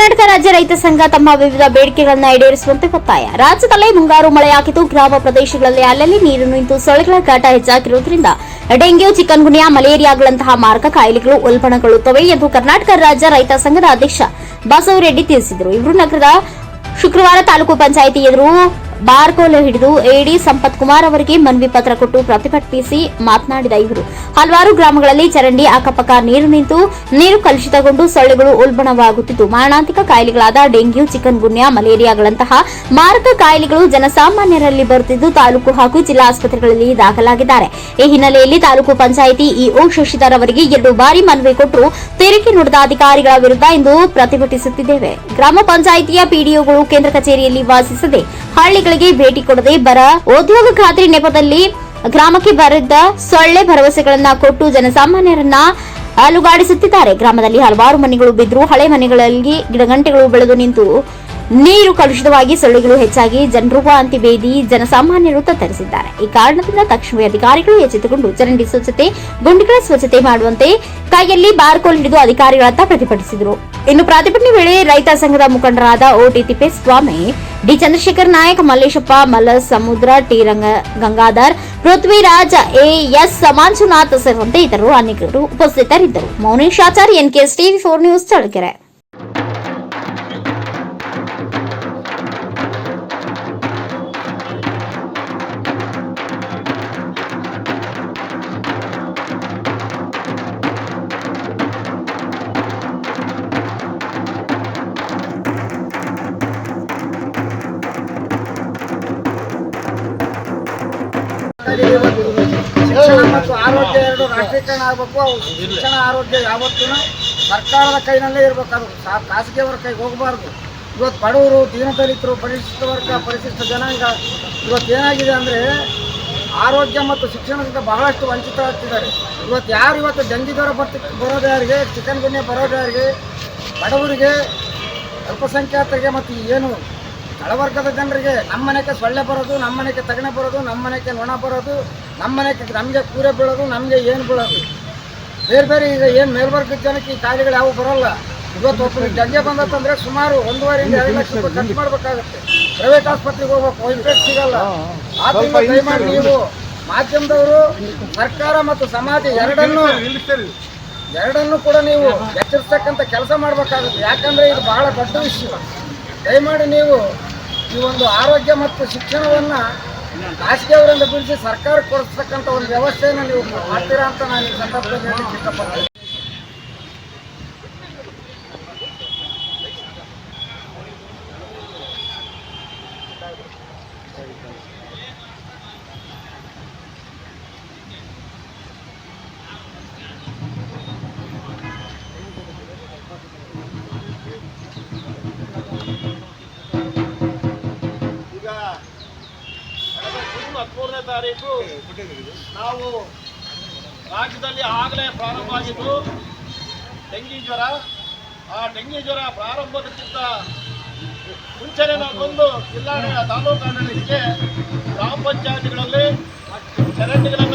ಕರ್ನಾಟಕ ರಾಜ್ಯ ರೈತ ಸಂಘ ತಮ್ಮ ವಿವಿಧ ಬೇಡಿಕೆಗಳನ್ನು ಈಡೇರಿಸುವಂತೆ ಒತ್ತಾಯ. ರಾಜ್ಯದಲ್ಲೇ ಮುಂಗಾರು ಮಳೆಯಾಗಿದ್ದು ಗ್ರಾಮ ಪ್ರದೇಶಗಳಲ್ಲಿ ಅಲ್ಲಲ್ಲಿ ನೀರು ನಿಂತು ಸೊಳ್ಳೆಗಳ ಕಾಟ ಹೆಚ್ಚಾಗಿರುವುದರಿಂದ ಡೆಂಗ್ಯೂ ಚಿಕನ್ ಗುನ್ಯಾ ಮಲೇರಿಯಾಗಳಂತಹ ಮಾರಕ ಕಾಯಿಲೆಗಳು ಉಲ್ಬಣಗೊಳ್ಳುತ್ತವೆ ಎಂದು ಕರ್ನಾಟಕ ರಾಜ್ಯ ರೈತ ಸಂಘದ ಅಧ್ಯಕ್ಷ ಬಸವರೆಡ್ಡಿ ತಿಳಿಸಿದರು. ಇವರು ನಗರದ ಶುಕ್ರವಾರ ತಾಲೂಕು ಪಂಚಾಯಿತಿ ಎದುರು ಬಾರ್ಕೋಲು ಹಿಡಿದು ಎಡಿ ಸಂಪತ್ ಕುಮಾರ್ ಅವರಿಗೆ ಮನವಿ ಪತ್ರ ಕೊಟ್ಟು ಪ್ರತಿಭಟಿಸಿ ಮಾತನಾಡಿದ ಇವರು. ಹಲವಾರು ಗ್ರಾಮಗಳಲ್ಲಿ ಚರಂಡಿ ಅಕ್ಕಪಕ್ಕ ನೀರು ನಿಂತು ನೀರು ಕಲುಷಿತಗೊಂಡು ಸೊಳ್ಳೆಗಳು ಉಲ್ಬಣವಾಗುತ್ತಿದ್ದು. ಮಾರಣಾಂತಿಕ ಕಾಯಿಲೆಗಳಾದ ಡೆಂಗ್ಯೂ ಚಿಕನ್ ಗುನ್ಯಾ ಮಲೇರಿಯಾಗಳಂತಹ ಮಾರಕ ಕಾಯಿಲೆಗಳು ಜನಸಾಮಾನ್ಯರಲ್ಲಿ ಬರುತ್ತಿದ್ದು ತಾಲೂಕು ಹಾಗೂ ಜಿಲ್ಲಾ ಆಸ್ಪತ್ರೆಗಳಲ್ಲಿ ದಾಖಲಾಗಿದ್ದಾರೆ. ಈ ಹಿನ್ನೆಲೆಯಲ್ಲಿ ತಾಲೂಕು ಪಂಚಾಯಿತಿ ಇಒ ಶಶಿಧರ್ ಅವರಿಗೆ ಎರಡು ಬಾರಿ ಮನವಿ ಕೊಟ್ಟು ತೆರಿಗೆ ನುಡಿದ ಅಧಿಕಾರಿಗಳ ವಿರುದ್ಧ ಇಂದು ಪ್ರತಿಭಟಿಸುತ್ತಿದ್ದೇವೆ. ಗ್ರಾಮ ಪಂಚಾಯಿತಿಯ ಪಿಡಿಒಗಳು ಕೇಂದ್ರ ಕಚೇರಿಯಲ್ಲಿ ವಾಸಿಸದೆ ಹಳ್ಳಿಗಳಿಗೆ ಭೇಟಿ ಕೊಡದೆ ಬರ ಉದ್ಯೋಗ ಖಾತ್ರಿ ನೆಪದಲ್ಲಿ ಗ್ರಾಮಕ್ಕೆ ಬರೆದ ಸೊಳ್ಳೆ ಭರವಸೆಗಳನ್ನ ಕೊಟ್ಟು ಜನಸಾಮಾನ್ಯರನ್ನ ಅಲುಗಾಡಿಸುತ್ತಿದ್ದಾರೆ. ಗ್ರಾಮದಲ್ಲಿ ಹಲವಾರು ಮನೆಗಳು ಬಿದ್ದರೂ ಹಳೆ ಮನೆಗಳಲ್ಲಿ ಗಿಡಗಂಟೆಗಳು ಬೆಳೆದು ನಿಂತು ನೀರು ಕಲುಷಿತವಾಗಿ ಸೊಳ್ಳೆಗಳು ಹೆಚ್ಚಾಗಿ ಜನರು ವಾಂತಿ ಬೇದಿ ಜನಸಾಮಾನ್ಯರು ತತ್ತರಿಸಿದ್ದಾರೆ. ಈ ಕಾರಣದಿಂದ ತಕ್ಷಣವೇ ಅಧಿಕಾರಿಗಳು ಎಚ್ಚೆತ್ತುಕೊಂಡು ಚರಂಡಿ ಸ್ವಚ್ಛತೆ, ಗುಂಡಿಗಳ ಸ್ವಚ್ಛತೆ ಮಾಡುವಂತೆ ಕೈಯಲ್ಲಿ ಬಾರ್ಕೋಲ್ ಹಿಡಿದು ಅಧಿಕಾರಿಗಳತ್ತ ಪ್ರತಿಭಟಿಸಿದರು. ಇನ್ನು ಪ್ರತಿಭಟನೆ ವೇಳೆ ರೈತ ಸಂಘದ ಮುಖಂಡರಾದ OT Thippeswamy D Chandrashekar Nayak, Malleshappa Mallasamudra, T Ranga, Gangadhar, Prithviraj AS S Manjunath ಸೇರಿದಂತೆ ಇತರರು ಅನೇಕರು ಉಪಸ್ಥಿತರಿದ್ದರು. Mounesh Acharya NKS TV, four news Challakere. ಶಿಕ್ಷಣ ಮತ್ತು ಆರೋಗ್ಯ ಎರಡು ರಾಷ್ಟ್ರೀಕರಣ ಆಗಬೇಕು. ಶಿಕ್ಷಣ, ಆರೋಗ್ಯ ಯಾವತ್ತೂ ಸರ್ಕಾರದ ಕೈನಲ್ಲೇ ಇರಬೇಕು ಅದು ಖಾಸಗಿಯವರ ಕೈಗೆ ಹೋಗಬಾರ್ದು. ಇವತ್ತು ಬಡವರು, ದೀನದಲಿತರು, ಪರಿಶಿಷ್ಟ ವರ್ಗ, ಪರಿಶಿಷ್ಟ ಜನಾಂಗ, ಇವತ್ತು ಏನಾಗಿದೆ ಅಂದರೆ ಆರೋಗ್ಯ ಮತ್ತು ಶಿಕ್ಷಣದಿಂದ ಬಹಳಷ್ಟು ವಂಚಿತರಾಗ್ತಿದ್ದಾರೆ. ಇವತ್ತು ಯಾರು ಇವತ್ತು ಡೆಂಗಿ ಜ್ವರ ಬರ್ತಿ, ಬರೋದು ಯಾರಿಗೆ? ಚಿಕನ್ ಗುಣ್ಯ ಬರೋದು ಯಾರಿಗೆ? ಬಡವರಿಗೆ ಅಲ್ಪಸಂಖ್ಯಾತರಿಗೆ ಮತ್ತು ಏನು ತಳವರ್ಗದ ಜನರಿಗೆ ನಮ್ಮ ಮನೆಗೆ ಸೊಳ್ಳೆ ಬರೋದು ನಮ್ಮ ಮನೆಗೆ ತಗಣೆ ಬರೋದು ನಮ್ಮ ಮನೆಗೆ ನೊಣ ಬರೋದು ನಮ್ಮ ಮನೆಗೆ ನಮಗೆ ಕೂರೆ ಬೀಳೋದು ನಮಗೆ ಏನು ಬೀಳೋದು. ಬೇರೆ ಬೇರೆ ಈಗ ಏನು ಮೇಲ್ವರ್ಗದ ಜನಕ್ಕೆ ಈ ಕಾಯಿಲೆಗಳು ಯಾವ ಬರೋಲ್ಲ. ಇವತ್ತು ಒಬ್ಬರು ಜಗ್ಗೆ ಬಂದತ್ತಂದ್ರೆ ಸುಮಾರು ಒಂದೂವರೆಯಿಂದ ಎರಡು ಲಕ್ಷ ರೂಪಾಯಿ ಖರ್ಚು ಮಾಡಬೇಕಾಗುತ್ತೆ. ಪ್ರೈವೇಟ್ ಆಸ್ಪತ್ರೆಗೆ ಹೋಗ್ಬೇಕು ವೈದ್ಯರು ಸಿಗಲ್ಲ. ಆದ್ದರಿಂದ ದಯಮಾಡಿ ನೀವು ಮಾಧ್ಯಮದವರು ಸರ್ಕಾರ ಮತ್ತು ಸಮಾಜ ಎರಡನ್ನೂ ಎರಡನ್ನೂ ಕೂಡ ನೀವು ಎಚ್ಚರಿಸ್ತಕ್ಕಂಥ ಕೆಲಸ ಮಾಡಬೇಕಾಗುತ್ತೆ. ಯಾಕಂದ್ರೆ ಇದು ಬಹಳ ದೊಡ್ಡ ವಿಷಯ. ದಯಮಾಡಿ ನೀವು ಈ ಒಂದು ಆರೋಗ್ಯ ಮತ್ತು ಶಿಕ್ಷಣವನ್ನು ಖಾಸಗಿಯವರಿಂದ ಬಿಡಿಸಿ ಸರ್ಕಾರ ಕೊಡಿಸ್ತಕ್ಕಂಥ ಒಂದು ವ್ಯವಸ್ಥೆಯನ್ನು ನೀವು ಮಾಡ್ತೀರಾ ಅಂತ ನಾನು ಈ ಸಂದರ್ಭದಲ್ಲಿ ಇಷ್ಟಪಡ್ತೀನಿ. ಹದಿಮೂರನೇ ತಾರೀಕು ನಾವು ರಾಜ್ಯದಲ್ಲಿ ಆಗಲೇ ಪ್ರಾರಂಭ ಆಗಿದ್ದು, ಡೆಂಗಿ ಜ್ವರ. ಆ ಡೆಂಗಿ ಜ್ವರ ಪ್ರಾರಂಭದಕ್ಕಿಂತ ಮುಂಚೆನೇ ನಾವು ಬಂದು ಜಿಲ್ಲಾಡಳಿತ ತಾಲೂಕು ಆಡಳಿತಕ್ಕೆ ಗ್ರಾಮ ಪಂಚಾಯತಿಗಳಲ್ಲಿ ಚರಂಡಿಗಳನ್ನು